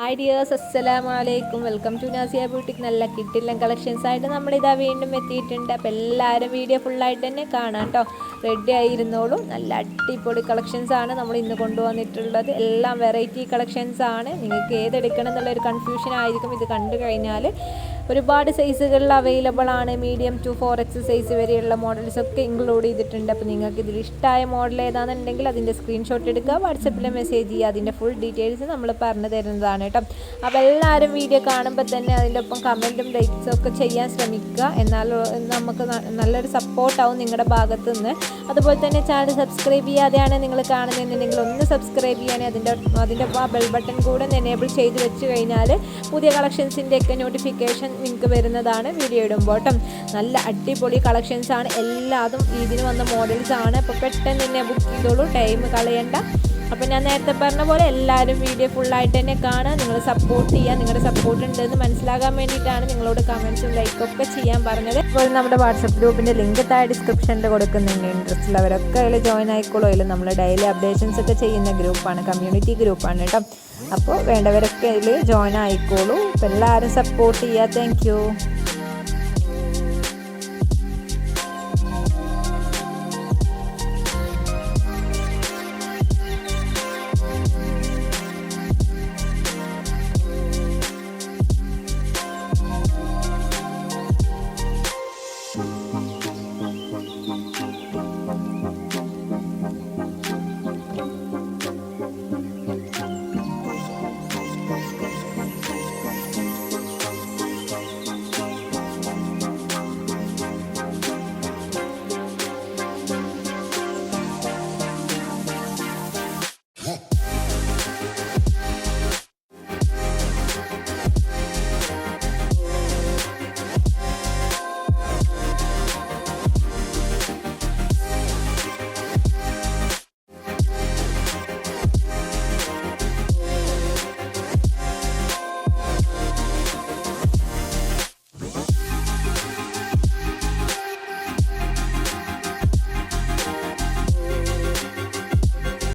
Hi dears അസ്സലാമു അലൈക്കും welcome to Nasiya boutique നല്ല കിട്ടില്ല കളക്ഷൻസ് ആയിട്ട് നമ്മളിതാ വീണ്ടും എത്തിയിട്ടുണ്ട്. അപ്പോൾ എല്ലാവരും വീഡിയോ ഫുള്ളായിട്ട് തന്നെ കാണാം കേട്ടോ റെഡി ആയിരുന്നോളൂ. നല്ല അടിപൊളി കളക്ഷൻസ് ആണ് നമ്മൾ ഇന്ന് കൊണ്ടുവന്നിട്ടുള്ളത്. എല്ലാം വെറൈറ്റി കളക്ഷൻസ് ആണ്. നിങ്ങൾക്ക് ഏതെടുക്കണം എന്നുള്ളൊരു കൺഫ്യൂഷൻ ആയിരിക്കും ഇത് കണ്ടു കഴിഞ്ഞാൽ ഒരുപാട് സൈസുകളിൽ അവൈലബിൾ ആണ്. Medium to four X size വരെയുള്ള മോഡൽസ് ഒക്കെ ഇൻക്ലൂഡ് ചെയ്തിട്ടുണ്ട്. അപ്പോൾ നിങ്ങൾക്ക് ഇതിൽ ഇഷ്ടമായ മോഡൽ ഏതാണെന്നുണ്ടെങ്കിൽ അതിന്റെ സ്ക്രീൻഷോട്ട് എടുക്കുക. വാട്സപ്പിൽ മെസ്സേജ് ചെയ്യുക. അതിന്റെ ഫുൾ ഡീറ്റെയിൽസ് നമ്മൾ പറഞ്ഞു തരുന്നതാണ് കേട്ടോ. അപ്പോൾ എല്ലാവരും വീഡിയോ കാണുമ്പോൾ തന്നെ അതിന്റെ ഒപ്പം കമന്റും ലൈക്സും ഒക്കെ ചെയ്യാൻ ശ്രമിക്കുക. എന്നാൽ നമുക്ക് നല്ലൊരു സപ്പോർട്ടാവും നിങ്ങളുടെ ഭാഗത്ത് നിന്ന് അതുപോലെ തന്നെ ചാനൽ സബ്സ്ക്രൈബ് ചെയ്യാതെയാണ് നിങ്ങൾ കാണുന്നതെന്നുണ്ടെങ്കിൽ ഒന്ന് സബ്സ്ക്രൈബ് ചെയ്യാനേ അതിന്റെ അതിന്റെ ആ ബെൽ ബട്ടൺ കൂടെ എനേബിൾ ചെയ്ത് വെച്ച് കഴിഞ്ഞാൽ പുതിയ കളക്ഷൻസിന്റെയൊക്കെ നോട്ടിഫിക്കേഷൻ നിങ്ങൾക്ക് വരുന്നതാണ് വീഡിയോ ഇടുമ്പോൾ നല്ല അടിപൊളി കളക്ഷൻസ് ആണ്. എല്ലാതും ഇതിന് വന്ന മോഡൽസ് ആണ്. അപ്പോൾ പെട്ടെന്ന് തന്നെ ബുക്ക് ചെയ്തോളൂ. ടൈം കളയണ്ട. അപ്പോൾ ഞാൻ നേരത്തെ പറഞ്ഞ പോലെ എല്ലാവരും വീഡിയോ ഫുള്ളായിട്ട് തന്നെ കാണുക. നിങ്ങൾ സപ്പോർട്ട് ചെയ്യുക. നിങ്ങളുടെ സപ്പോർട്ട് ഉണ്ടെന്ന് മനസ്സിലാകാൻ വേണ്ടിയിട്ടാണ് നിങ്ങളോട് കമൻസും ലൈക്കും ഒക്കെ ചെയ്യാൻ പറഞ്ഞത്. ഇപ്പോൾ നമ്മുടെ വാട്സപ്പ് ഗ്രൂപ്പിന്റെ ലിങ്ക് താഴെ ഡിസ്ക്രിപ്ഷനിൽ കൊടുക്കുന്നുണ്ട്. ഇൻട്രസ്റ്റ് ഉള്ളവരൊക്കെ അതിൽ ജോയിൻ ആയിക്കോളൂ. അതിൽ നമ്മൾ ഡെയിലി അപ്ഡേഷൻസ് ഒക്കെ ചെയ്യുന്ന ഗ്രൂപ്പാണ് കമ്മ്യൂണിറ്റി ഗ്രൂപ്പാണ് കേട്ടോ അപ്പോൾ വേണ്ടവരൊക്കെ അതിൽ ജോയിൻ ആയിക്കോളൂ. അപ്പോൾ എല്ലാവരും സപ്പോർട്ട് ചെയ്യുക. താങ്ക്